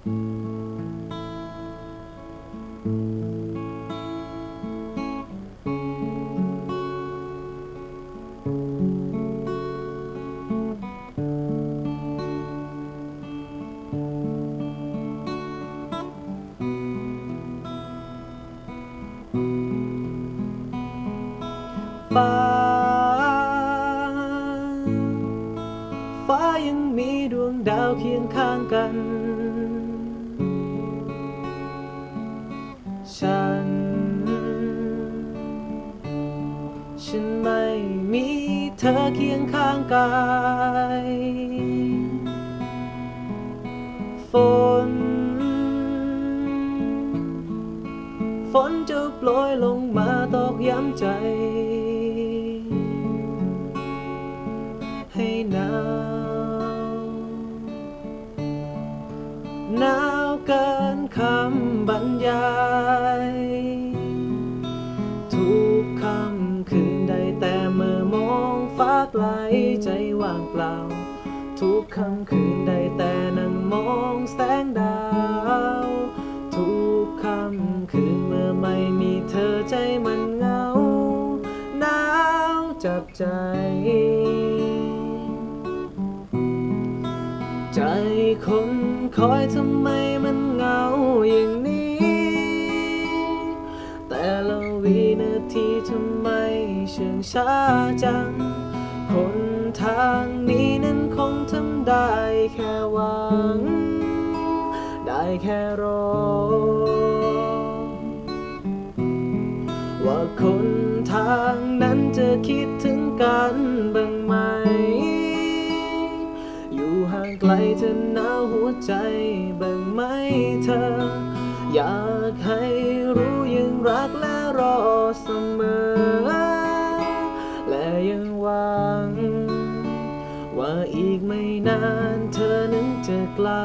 ฟ้า ฟ้ายังมีดวงดาวเคียงข้างกัน ฉัน ฉันไม่มีเธอเคียงข้างกาย ฝน ฝนจะโปรยลงมาตอกย้ำใจ ให้นาำคืนได้แต่เมื่อมองฟ้าไกลใจว่างเปล่า ทุกค่ำคืนได้แต่นั่งมองแสงดาว ทุกค่ำคืนเมื่อไม่มีเธอใจมันเหงาหนาวจับใจ ใจคนคอยทำไมมันเหงาอย่างนี้ แต่ละวินาทีทำไม ชื่องช้าจังคนทางนี้นั้นคงทำได้แค่หวัง ได้แค่รอ ว่าคนทางนั้นจะคิดถึงกันบ้างไหม อยู่ห่างไกลเธอหนาวหัวใจบ้างไหมเธอ อยากให้รู้ยังรักและรอเสมอ จะ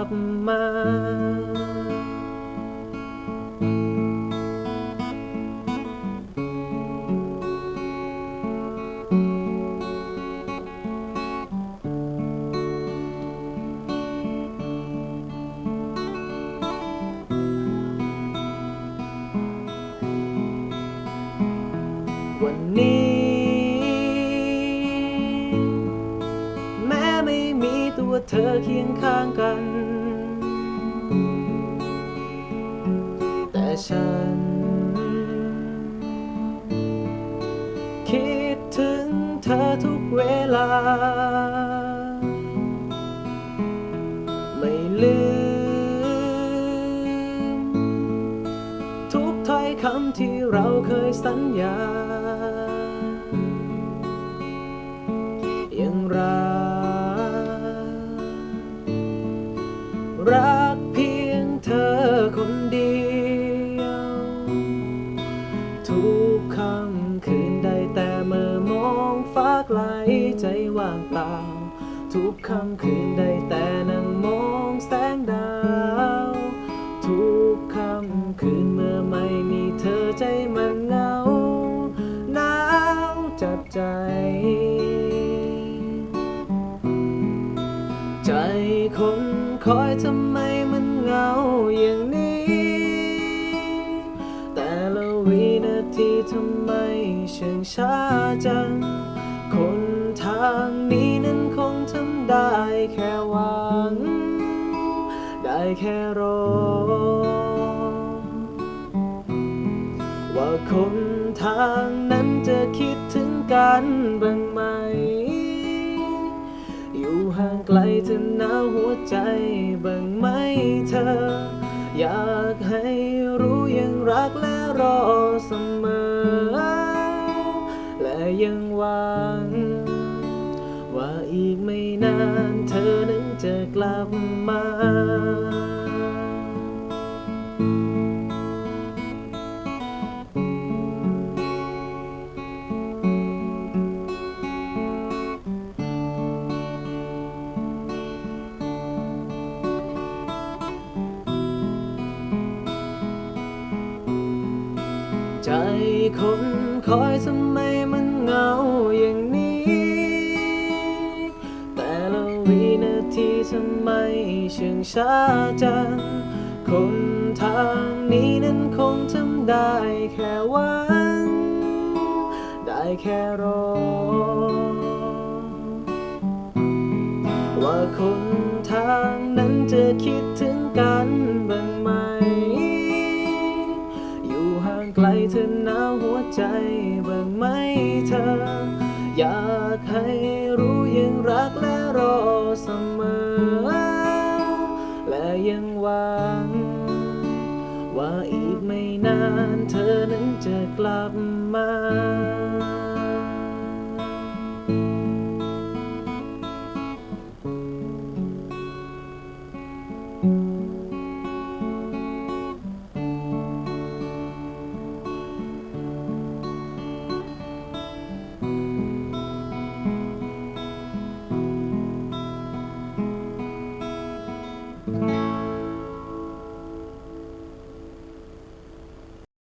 กลั เธอเคียงข้างกัน แต่ฉัน คิดถึงเธอทุกเวลา ไม่ลืม ทุกถ้อยคำที่เราเคยสัญญา รักเพียงเธอคนเดียว ทุกค่ำคืนได้แต่เมื่อมองฟ้าไกลใจว่างเปล่า ทุกค่ำคืนได้แต่นั่งมองแสงดาว คอยทำไมมันเหงาอย่างนี้ แต่ละวินาทีทำไมเชื่องช้าจัง คนทางนี้นั้นคงทำได้แค่หวัง ได้แค่รอ ว่าคนทางนั้นจะคิดถึงกันบ้าง ลเธอหนาวหัวใจบ้างไหมเธอ อยากให้รู้ยังรักและรอเสมอ และยังหวัง ว่าอีกไม่นานเธอนั้นจะกลับมา ใจคนคอยทำไมมันเหงาอย่างนี้ แต่ละวินาทีทำไมเชื่องช้าจัง คนทางนี้นั้นคงทำได้แค่หวัง ได้แค่รอ ว่าคนทางนั้นจะคิดถึงกันางไกลเธอหนาวหัวใจบ้างไหมเธอ อยากให้รู้ยังรักและรอเสมอ และยังหวัง ว่าอีกไม่นานเธอนั้นจะกลับมา